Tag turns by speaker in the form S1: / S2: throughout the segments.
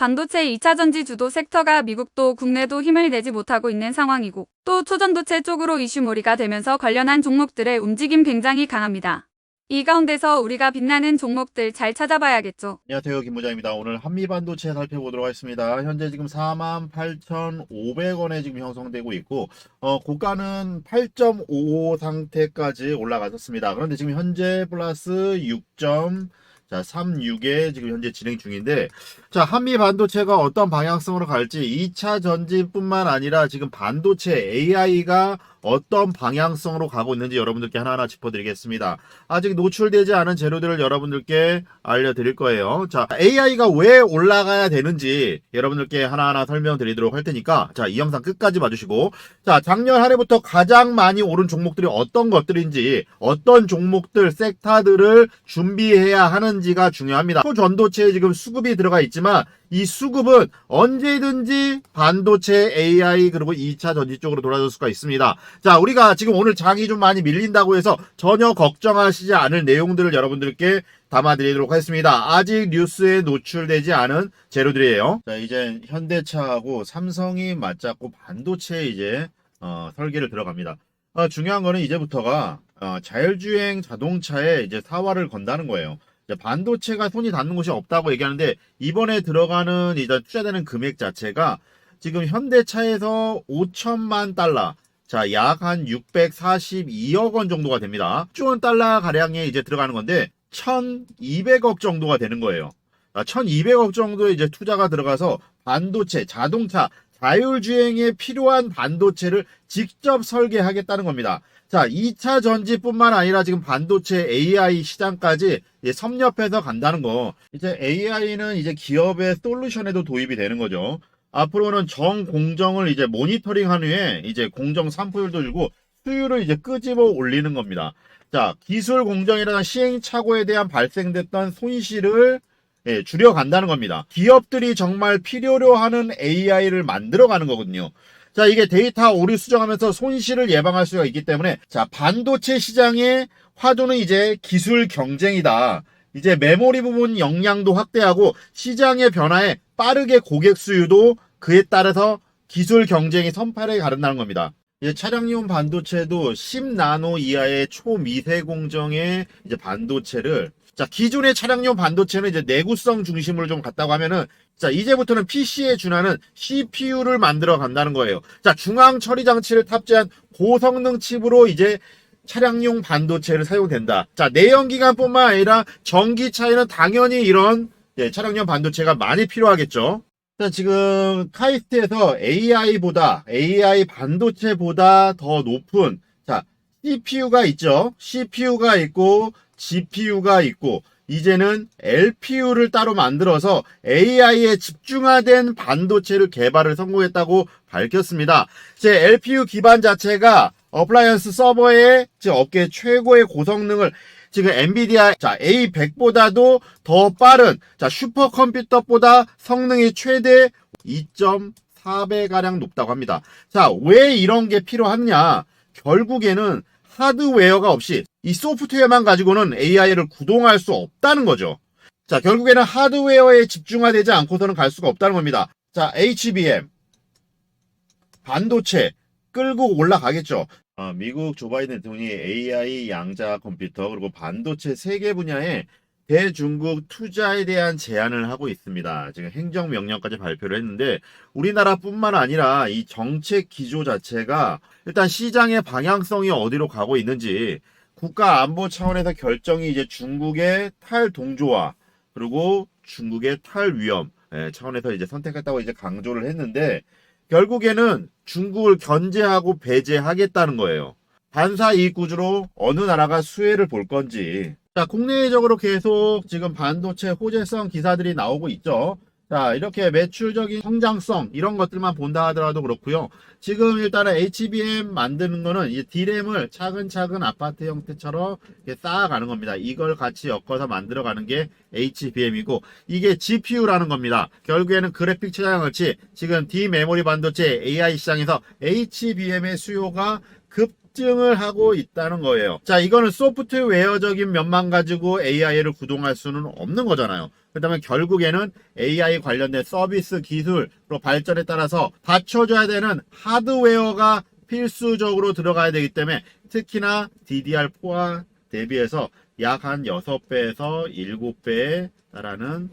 S1: 반도체 2차 전지 주도 섹터가 미국도 국내도 힘을 내지 못하고 있는 상황이고 또 초전도체 쪽으로 이슈몰이가 되면서 관련한 종목들의 움직임 굉장히 강합니다. 이 가운데서 우리가 빛나는 종목들 잘 찾아봐야겠죠.
S2: 안녕하세요. 김부장입니다. 오늘 한미반도체 살펴보도록 하겠습니다. 현재 지금 48,500원에 지금 형성되고 있고, 어, 고가는 8.55 상태까지 올라갔었습니다. 그런데 지금 현재 플러스 6. 자, 36에 지금 현재 진행 중인데, 자, 한미 반도체가 어떤 방향성으로 갈지 2차 전지뿐만 아니라 지금 반도체 AI가 어떤 방향성으로 가고 있는지 여러분들께 하나하나 짚어드리겠습니다. 아직 노출되지 않은 재료들을 여러분들께 알려드릴 거예요. 자, AI가 왜 올라가야 되는지 여러분들께 하나하나 설명드리도록 할 테니까, 자, 이 영상 끝까지 봐주시고, 자, 작년 한 해부터 가장 많이 오른 종목들이 어떤 것들인지, 어떤 종목들, 섹터들을 준비해야 하는 지가 중요합니다. 초전도체에 지금 수급이 들어가 있지만, 이 수급은 언제든지 반도체 AI 그리고 2차 전지 쪽으로 돌아설 수가 있습니다. 자, 우리가 지금 오늘 장이 좀 많이 밀린다고 해서 전혀 걱정하시지 않을 내용들을 여러분들께 담아드리도록 하겠습니다. 아직 뉴스에 노출되지 않은 재료들이에요. 자, 이제 현대차하고 삼성이 맞잡고 반도체에 이제 어, 설계를 들어갑니다. 어, 중요한 거는 이제부터가 어, 자율주행 자동차에 이제 사활을 건다는 거예요. 이제 반도체가 손이 닿는 곳이 없다고 얘기하는데 이번에 들어가는 이제 투자되는 금액 자체가 지금 현대차에서 5천만 달러 자, 약 한 642억 원 정도가 됩니다. 1조 원 달러 가량에 이제 들어가는 건데 1,200억 정도가 되는 거예요. 1,200억 정도의 이제 투자가 들어가서 반도체, 자동차, 자율주행에 필요한 반도체를 직접 설계하겠다는 겁니다. 자, 2차 전지뿐만 아니라 지금 반도체 AI 시장까지 섭렵해서 간다는 거. 이제 AI는 이제 기업의 솔루션에도 도입이 되는 거죠. 앞으로는 정 공정을 이제 모니터링 한 후에 이제 공정 산포율도 주고 수율을 이제 끄집어 올리는 겁니다. 자, 기술 공정이라는 시행착오에 대한 발생됐던 손실을 예, 줄여간다는 겁니다. 기업들이 정말 필요로 하는 AI를 만들어가는 거거든요. 자, 이게 데이터 오류 수정하면서 손실을 예방할 수가 있기 때문에, 자, 반도체 시장의 화두는 이제 기술 경쟁이다. 이제 메모리 부분 역량도 확대하고 시장의 변화에 빠르게 고객 수요도 그에 따라서 기술 경쟁이 선팔에 가른다는 겁니다. 이제 차량용 반도체도 10나노 이하의 초미세 공정의 이제 반도체를 자, 기존의 차량용 반도체는 이제 내구성 중심으로 좀 갔다고 하면은 자, 이제부터는 PC에 준하는 CPU를 만들어 간다는 거예요. 자, 중앙 처리 장치를 탑재한 고성능 칩으로 이제 차량용 반도체를 사용된다. 자, 내연기관뿐만 아니라 전기차에는 당연히 이런 예, 차량용 반도체가 많이 필요하겠죠. 자, 지금 카이스트에서 AI보다 AI 반도체보다 더 높은 자, CPU가 있죠. CPU가 있고 GPU가 있고 이제는 LPU를 따로 만들어서 AI에 집중화된 반도체를 개발을 성공했다고 밝혔습니다. 제 LPU 기반 자체가 어플라이언스 서버의 즉 업계 최고의 고성능을 지금 엔비디아 자 A100보다도 더 빠른 자 슈퍼컴퓨터보다 성능이 최대 2.4배 가량 높다고 합니다. 자 왜 이런 게 필요하냐? 결국에는 하드웨어가 없이 이 소프트웨어만 가지고는 AI를 구동할 수 없다는 거죠. 자, 결국에는 하드웨어에 집중화되지 않고서는 갈 수가 없다는 겁니다. 자, HBM, 반도체, 끌고 올라가겠죠. 어, 미국 조 바이든 대통령이 AI 양자 컴퓨터 그리고 반도체 세계 분야에 대중국 투자에 대한 제안을 하고 있습니다. 지금 행정명령까지 발표를 했는데 우리나라뿐만 아니라 이 정책 기조 자체가 일단 시장의 방향성이 어디로 가고 있는지 국가 안보 차원에서 결정이 이제 중국의 탈동조화 그리고 중국의 탈위험 예, 차원에서 이제 선택했다고 이제 강조를 했는데 결국에는 중국을 견제하고 배제하겠다는 거예요. 반사 이익 구조로 어느 나라가 수혜를 볼 건지. 자, 국내적으로 계속 지금 반도체 호재성 기사들이 나오고 있죠. 자, 이렇게 매출적인 성장성 이런 것들만 본다 하더라도 그렇고요. 지금 일단은 HBM 만드는 거는 이 D램을 차근차근 아파트 형태처럼 이렇게 쌓아가는 겁니다. 이걸 같이 엮어서 만들어가는 게 HBM이고 이게 GPU라는 겁니다. 결국에는 그래픽 차량 같이 지금 D 메모리 반도체 AI 시장에서 HBM의 수요가 급 증을 하고 있다는 거예요. 자, 이거는 소프트웨어적인 면만 가지고 AI를 구동할 수는 없는 거잖아요. 그다음에 결국에는 AI 관련된 서비스 기술로 발전에 따라서 받쳐줘야 되는 하드웨어가 필수적으로 들어가야 되기 때문에 특히나 DDR4와 대비해서 약 한 6배에서 7배에 달하는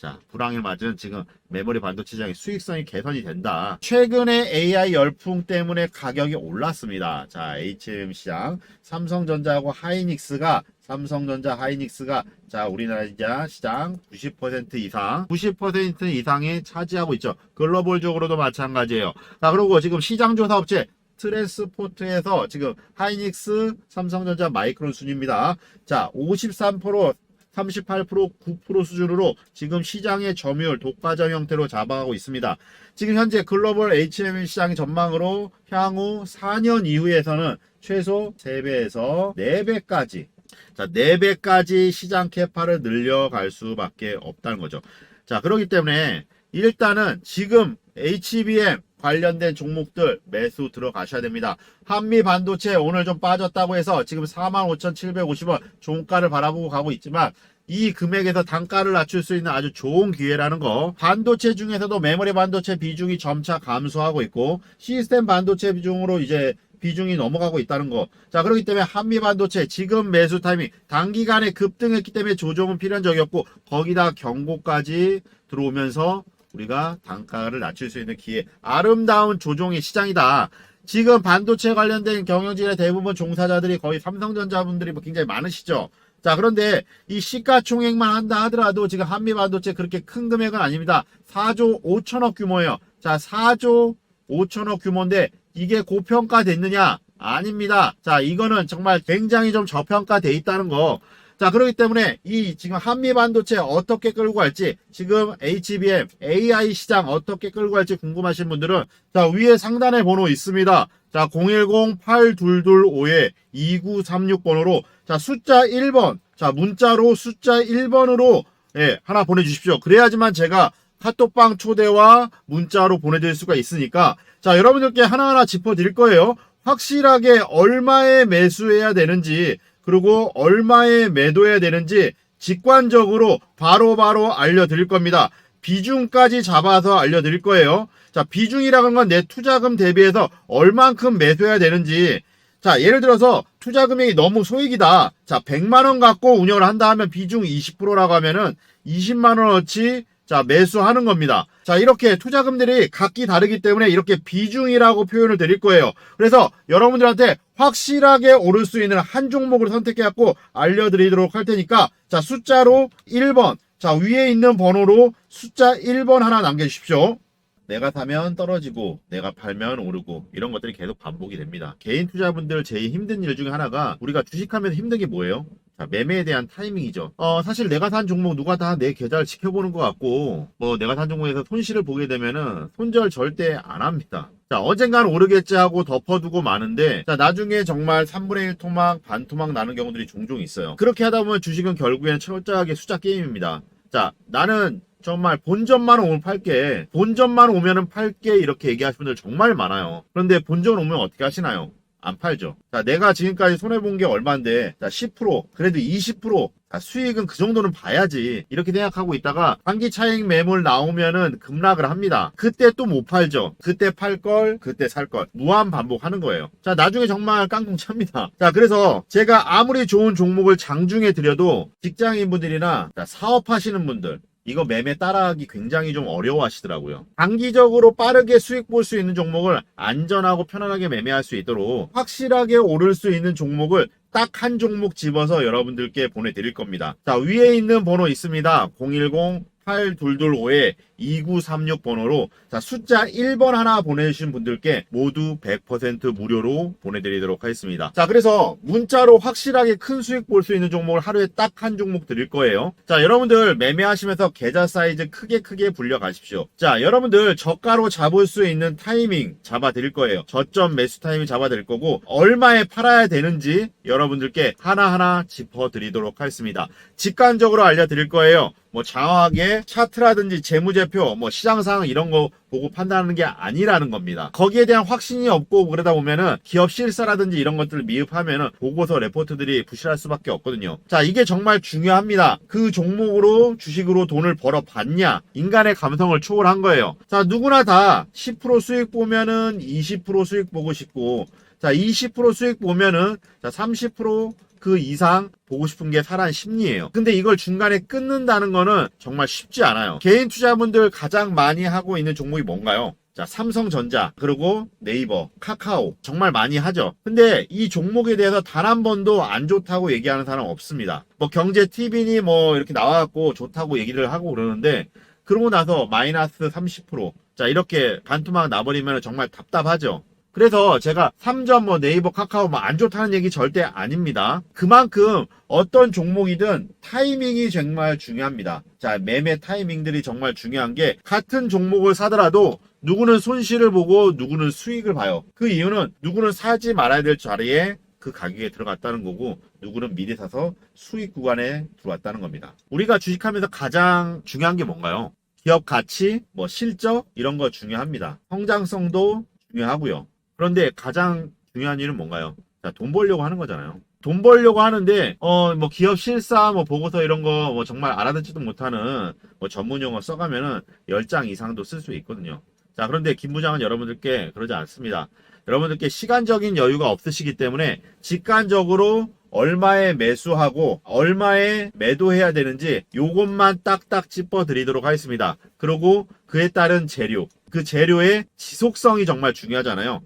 S2: 자, 불황을 맞은 지금 메모리 반도체 시장의 수익성이 개선이 된다. 최근에 AI 열풍 때문에 가격이 올랐습니다. 자, HM 시장, 삼성전자하고 하이닉스가 삼성전자 하이닉스가 자 우리나라 시장 90% 이상 90% 이상이 차지하고 있죠. 글로벌적으로도 마찬가지예요. 자 그리고 지금 시장 조사 업체 트랜스포트에서 지금 하이닉스, 삼성전자, 마이크론 순입니다. 자, 53%, 38%, 9% 수준으로 지금 시장의 점유율 독과점 형태로 잡아가고 있습니다. 지금 현재 글로벌 HML 시장 전망으로 향후 4년 이후에서는 최소 3배에서 4배까지 자, 4배까지 시장 캐파를 늘려갈 수밖에 없다는 거죠. 자, 그렇기 때문에 일단은 지금 HBM 관련된 종목들 매수 들어가셔야 됩니다. 한미 반도체 오늘 좀 빠졌다고 해서 지금 45,750원 종가를 바라보고 가고 있지만 이 금액에서 단가를 낮출 수 있는 아주 좋은 기회라는 거. 반도체 중에서도 메모리 반도체 비중이 점차 감소하고 있고 시스템 반도체 비중으로 이제 비중이 넘어가고 있다는 거. 자, 그렇기 때문에 한미 반도체 지금 매수 타이밍 단기간에 급등했기 때문에 조정은 필요한 적이 없고 거기다 경고까지 들어오면서 우리가 단가를 낮출 수 있는 기회. 아름다운 조종의 시장이다. 지금 반도체 관련된 경영진의 대부분 종사자들이 거의 삼성전자 분들이 뭐 굉장히 많으시죠. 자, 그런데 이 시가총액만 한다 하더라도 지금 한미 반도체 그렇게 큰 금액은 아닙니다. 4조 5천억 규모예요. 자, 4조 5천억 규모인데 이게 고평가됐느냐? 아닙니다. 자, 이거는 정말 굉장히 좀 저평가돼 있다는 거. 자, 그렇기 때문에 이 지금 한미 반도체 어떻게 끌고 갈지, 지금 HBM, AI 시장 어떻게 끌고 갈지 궁금하신 분들은 자, 위에 상단에 번호 있습니다. 자, 010-8225-2936번호로 자, 숫자 1번. 자, 문자로 숫자 1번으로 예, 하나 보내 주십시오. 그래야지만 제가 카톡방 초대와 문자로 보내드릴 수가 있으니까 자, 여러분들께 하나하나 짚어드릴 거예요. 확실하게 얼마에 매수해야 되는지 그리고 얼마에 매도해야 되는지 직관적으로 바로 바로 알려드릴 겁니다. 비중까지 잡아서 알려드릴 거예요. 자, 비중이라는 건 내 투자금 대비해서 얼만큼 매수해야 되는지. 자, 예를 들어서 투자 금액이 너무 소액이다. 자, 100만 원 갖고 운영을 한다 하면 비중 20%라고 하면은 20만 원어치 자, 매수하는 겁니다. 자, 이렇게 투자금들이 각기 다르기 때문에 이렇게 비중이라고 표현을 드릴 거예요. 그래서 여러분들한테 확실하게 오를 수 있는 한 종목을 선택해갖고 알려드리도록 할 테니까, 자, 숫자로 1번. 자, 위에 있는 번호로 숫자 1번 하나 남겨주십시오. 내가 사면 떨어지고 내가 팔면 오르고 이런 것들이 계속 반복이 됩니다. 개인 투자분들 제일 힘든 일 중에 하나가 우리가 주식하면서 힘든 게 뭐예요? 자, 매매에 대한 타이밍이죠. 어, 사실 내가 산 종목 누가 다 내 계좌를 지켜보는 것 같고, 뭐 내가 산 종목에서 손실을 보게 되면은 손절 절대 안 합니다. 자, 언젠간 오르겠지 하고 덮어두고 마는데, 자, 나중에 정말 3분의 1 토막, 반 토막 나는 경우들이 종종 있어요. 그렇게 하다 보면 주식은 결국에는 철저하게 숫자 게임입니다. 자, 나는 정말 본전만 오면 팔게. 본전만 오면은 팔게. 이렇게 얘기하시는 분들 정말 많아요. 그런데 본전 오면 어떻게 하시나요? 안 팔죠. 자, 내가 지금까지 손해본 게 얼만데, 자, 10%, 그래도 20%, 자, 수익은 그 정도는 봐야지. 이렇게 생각하고 있다가, 단기 차익 매물 나오면은 급락을 합니다. 그때 또 못 팔죠. 그때 팔 걸, 그때 살 걸. 무한 반복하는 거예요. 자, 나중에 정말 깡통 찹니다. 자, 그래서 제가 아무리 좋은 종목을 장중에 드려도 직장인분들이나 자, 사업하시는 분들, 이거 매매 따라하기 굉장히 좀 어려워 하시더라고요. 단기적으로 빠르게 수익 볼 수 있는 종목을 안전하고 편안하게 매매할 수 있도록 확실하게 오를 수 있는 종목을 딱 한 종목 집어서 여러분들께 보내드릴 겁니다. 자, 위에 있는 번호 있습니다. 010 8225에 2936 번호로 자 숫자 1번 하나 보내주신 분들께 모두 100% 무료로 보내드리도록 하겠습니다. 자 그래서 문자로 확실하게 큰 수익 볼 수 있는 종목을 하루에 딱 한 종목 드릴 거예요. 자 여러분들 매매하시면서 계좌 사이즈 크게 크게 불려 가십시오. 자 여러분들 저가로 잡을 수 있는 타이밍 잡아 드릴 거예요. 저점 매수 타이밍 잡아 드릴 거고 얼마에 팔아야 되는지 여러분들께 하나하나 짚어드리도록 하겠습니다. 직관적으로 알려드릴 거예요. 뭐 장황하게 차트라든지 재무제표, 뭐 시장 상황 이런 거 보고 판단하는 게 아니라는 겁니다. 거기에 대한 확신이 없고 그러다 보면은 기업 실사라든지 이런 것들을 미흡하면은 보고서 레포트들이 부실할 수밖에 없거든요. 자, 이게 정말 중요합니다. 그 종목으로 주식으로 돈을 벌어 봤냐? 인간의 감성을 초월한 거예요. 자, 누구나 다 10% 수익 보면은 20% 수익 보고 싶고 자, 20% 수익 보면은 자, 30%그 이상 보고 싶은 게 사람 심리예요. 근데 이걸 중간에 끊는다는 거는 정말 쉽지 않아요. 개인 투자분들 가장 많이 하고 있는 종목이 뭔가요? 자, 삼성전자, 그리고 네이버, 카카오. 정말 많이 하죠. 근데 이 종목에 대해서 단 한 번도 안 좋다고 얘기하는 사람 없습니다. 뭐 경제 TV니 뭐 이렇게 나와갖고 좋다고 얘기를 하고 그러는데 그러고 나서 마이너스 30%. 자, 이렇게 반토막 나버리면 정말 답답하죠. 그래서 제가 3점 뭐 네이버 카카오 뭐 안 좋다는 얘기 절대 아닙니다. 그만큼 어떤 종목이든 타이밍이 정말 중요합니다. 자, 매매 타이밍들이 정말 중요한 게 같은 종목을 사더라도 누구는 손실을 보고 누구는 수익을 봐요. 그 이유는 누구는 사지 말아야 될 자리에 그 가격에 들어갔다는 거고 누구는 미리 사서 수익 구간에 들어왔다는 겁니다. 우리가 주식하면서 가장 중요한 게 뭔가요? 기업 가치, 뭐 실적 이런 거 중요합니다. 성장성도 중요하고요. 그런데 가장 중요한 일은 뭔가요? 자, 돈 벌려고 하는 거잖아요. 돈 벌려고 하는데 어 뭐 기업 실사 뭐 보고서 이런 거 뭐 정말 알아듣지도 못하는 뭐 전문 용어 써가면은 10장 이상도 쓸 수 있거든요. 자, 그런데 김 부장은 여러분들께 그러지 않습니다. 여러분들께 시간적인 여유가 없으시기 때문에 직관적으로 얼마에 매수하고 얼마에 매도해야 되는지 요것만 딱딱 짚어 드리도록 하겠습니다. 그리고 그에 따른 재료, 그 재료의 지속성이 정말 중요하잖아요.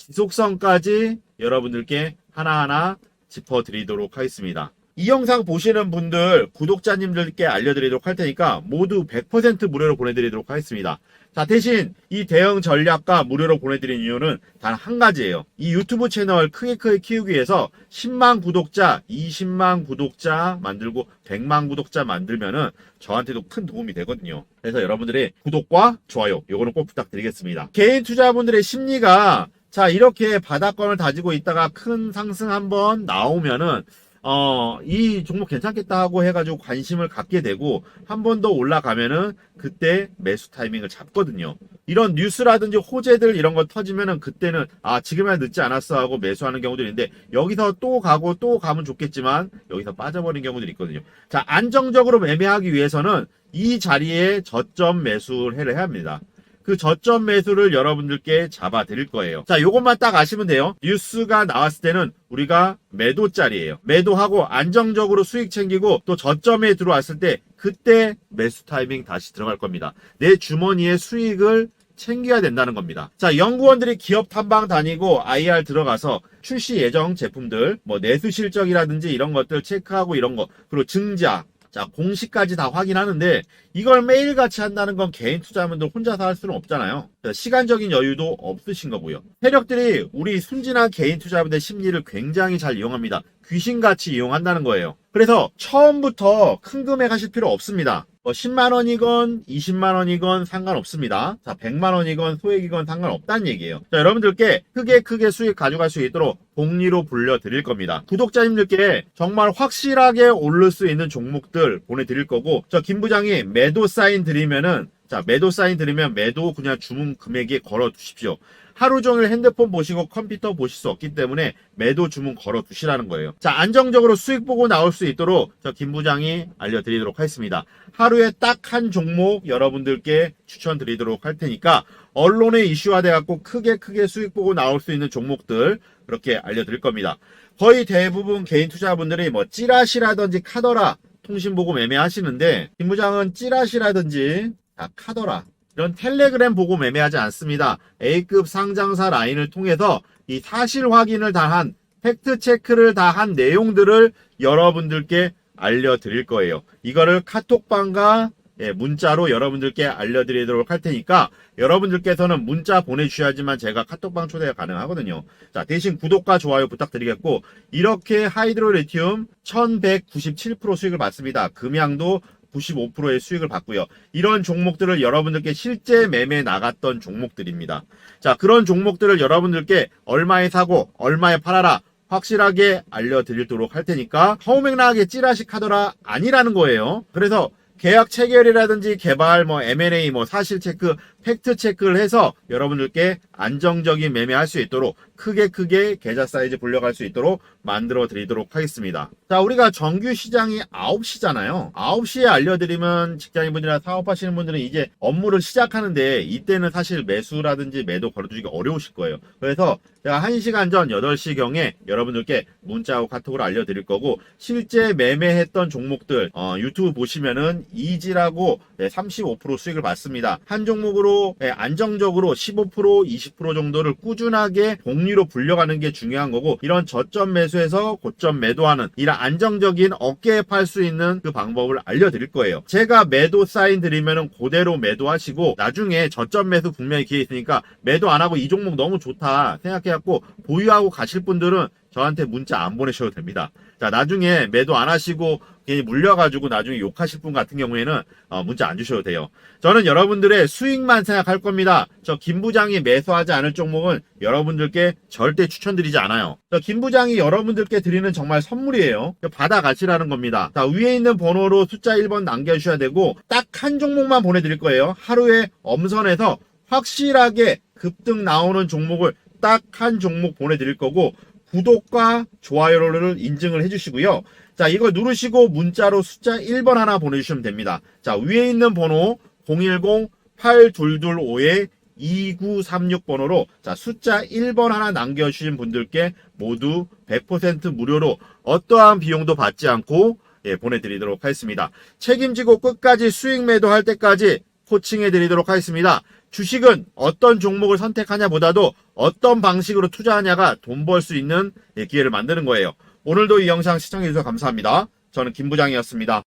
S2: 지속성까지 여러분들께 하나하나 짚어 드리도록 하겠습니다. 이 영상 보시는 분들, 구독자님들께 알려드리도록 할 테니까 모두 100% 무료로 보내드리도록 하겠습니다. 자, 대신 이 대응 전략과 무료로 보내드린 이유는 단 한 가지예요. 이 유튜브 채널 크게 크게 키우기 위해서 10만 구독자, 20만 구독자 만들고 100만 구독자 만들면은 저한테도 큰 도움이 되거든요. 그래서 여러분들의 구독과 좋아요, 요거는 꼭 부탁드리겠습니다. 개인 투자분들의 심리가 자, 이렇게 바닥권을 다지고 있다가 큰 상승 한번 나오면은 어, 이 종목 괜찮겠다 하고 해가지고 관심을 갖게 되고, 한 번 더 올라가면은 그때 매수 타이밍을 잡거든요. 이런 뉴스라든지 호재들 이런 거 터지면은 그때는, 아, 지금이야 늦지 않았어 하고 매수하는 경우들이 있는데, 여기서 또 가고 또 가면 좋겠지만, 여기서 빠져버린 경우들이 있거든요. 자, 안정적으로 매매하기 위해서는 이 자리에 저점 매수를 해야 합니다. 그 저점 매수를 여러분들께 잡아 드릴 거예요. 자, 요것만 딱 아시면 돼요. 뉴스가 나왔을 때는 우리가 매도짜리예요. 매도하고 안정적으로 수익 챙기고 또 저점에 들어왔을 때 그때 매수 타이밍 다시 들어갈 겁니다. 내 주머니에 수익을 챙겨야 된다는 겁니다. 자, 연구원들이 기업 탐방 다니고 IR 들어가서 출시 예정 제품들, 뭐 내수 실적이라든지 이런 것들 체크하고 이런 거, 그리고 증자, 자, 공시까지 다 확인하는데 이걸 매일같이 한다는 건 개인 투자자분들 혼자서 할 수는 없잖아요. 시간적인 여유도 없으신 거고요. 세력들이 우리 순진한 개인 투자자분들 심리를 굉장히 잘 이용합니다. 귀신같이 이용한다는 거예요. 그래서 처음부터 큰 금액 하실 필요 없습니다. 뭐 10만 원이건 20만 원이건 상관없습니다. 자, 100만 원이건 소액이건 상관없다는 얘기예요. 자, 여러분들께 크게 크게 수익 가져갈 수 있도록 복리로 불려 드릴 겁니다. 구독자님들께 정말 확실하게 오를 수 있는 종목들 보내드릴 거고, 저 김 부장이 매도 사인 드리면은 자, 매도 사인 드리면 매도 그냥 주문 금액에 걸어 두십시오. 하루 종일 핸드폰 보시고 컴퓨터 보실 수 없기 때문에 매도 주문 걸어 두시라는 거예요. 자, 안정적으로 수익 보고 나올 수 있도록 저 김 부장이 알려드리도록 하겠습니다. 하루에 딱 한 종목 여러분들께 추천드리도록 할 테니까 언론에 이슈화돼 갖고 크게 크게 수익 보고 나올 수 있는 종목들 그렇게 알려드릴 겁니다. 거의 대부분 개인 투자분들이 뭐 찌라시라든지 카더라 통신 보고 매매하시는데 김 부장은 찌라시라든지 자, 카더라 이런 텔레그램 보고 매매하지 않습니다. A급 상장사 라인을 통해서 이 사실 확인을 다한 팩트 체크를 다한 내용들을 여러분들께 알려드릴 거예요. 이거를 카톡방과 예, 문자로 여러분들께 알려드리도록 할 테니까 여러분들께서는 문자 보내주셔야지만 제가 카톡방 초대가 가능하거든요. 자, 대신 구독과 좋아요 부탁드리겠고 이렇게 하이드로 리튬 1197% 수익을 받습니다. 금양도 95%의 수익을 받고요. 이런 종목들을 여러분들께 실제 매매 나갔던 종목들입니다. 자, 그런 종목들을 여러분들께 얼마에 사고 얼마에 팔아라 확실하게 알려드리도록 할 테니까 허우맹랑하게 찌라시 하더라 아니라는 거예요. 그래서 계약 체결이라든지 개발, 뭐 M&A, 뭐 사실 체크, 팩트 체크를 해서 여러분들께 안정적인 매매할 수 있도록 크게 크게 계좌 사이즈 불려갈 수 있도록 만들어 드리도록 하겠습니다. 자, 우리가 정규 시장이 9시잖아요. 9시에 알려드리면 직장인분들이나 사업하시는 분들은 이제 업무를 시작하는데 이때는 사실 매수라든지 매도 걸어주기가 어려우실 거예요. 그래서 제가 1시간 전 8시경에 여러분들께 문자하고 카톡으로 알려드릴 거고 실제 매매했던 종목들 어, 유튜브 보시면은 이지라고 네, 35% 수익을 받습니다. 한 종목으로 네, 안정적으로 15% 20% 정도를 꾸준하게 복리로 불려가는 게 중요한 거고 이런 저점 매수에서 고점 매도하는 이런 안정적인 어깨에 팔 수 있는 그 방법을 알려드릴 거예요. 제가 매도 사인 드리면은 그대로 매도하시고 나중에 저점 매수 분명히 기회 있으니까 매도 안 하고 이 종목 너무 좋다 생각해갖고 보유하고 가실 분들은 저한테 문자 안 보내셔도 됩니다. 자, 나중에 매도 안 하시고 괜히 물려가지고 나중에 욕하실 분 같은 경우에는 어, 문자 안 주셔도 돼요. 저는 여러분들의 수익만 생각할 겁니다. 저 김 부장이 매수하지 않을 종목은 여러분들께 절대 추천드리지 않아요. 저 김 부장이 여러분들께 드리는 정말 선물이에요. 받아 가시라는 겁니다. 자, 위에 있는 번호로 숫자 1번 남겨주셔야 되고 딱 한 종목만 보내드릴 거예요. 하루에 엄선해서 확실하게 급등 나오는 종목을 딱 한 종목 보내드릴 거고 구독과 좋아요를 인증을 해주시고요. 자, 이거 누르시고 문자로 숫자 1번 하나 보내주시면 됩니다. 자, 위에 있는 번호 010-8225-2936번호로 자, 숫자 1번 하나 남겨주신 분들께 모두 100% 무료로 어떠한 비용도 받지 않고 예, 보내드리도록 하겠습니다. 책임지고 끝까지 수익 매도할 때까지 코칭해 드리도록 하겠습니다. 주식은 어떤 종목을 선택하냐 보다도 어떤 방식으로 투자하냐가 돈 벌 수 있는 예, 기회를 만드는 거예요. 오늘도 이 영상 시청해주셔서 감사합니다. 저는 김 부장이었습니다.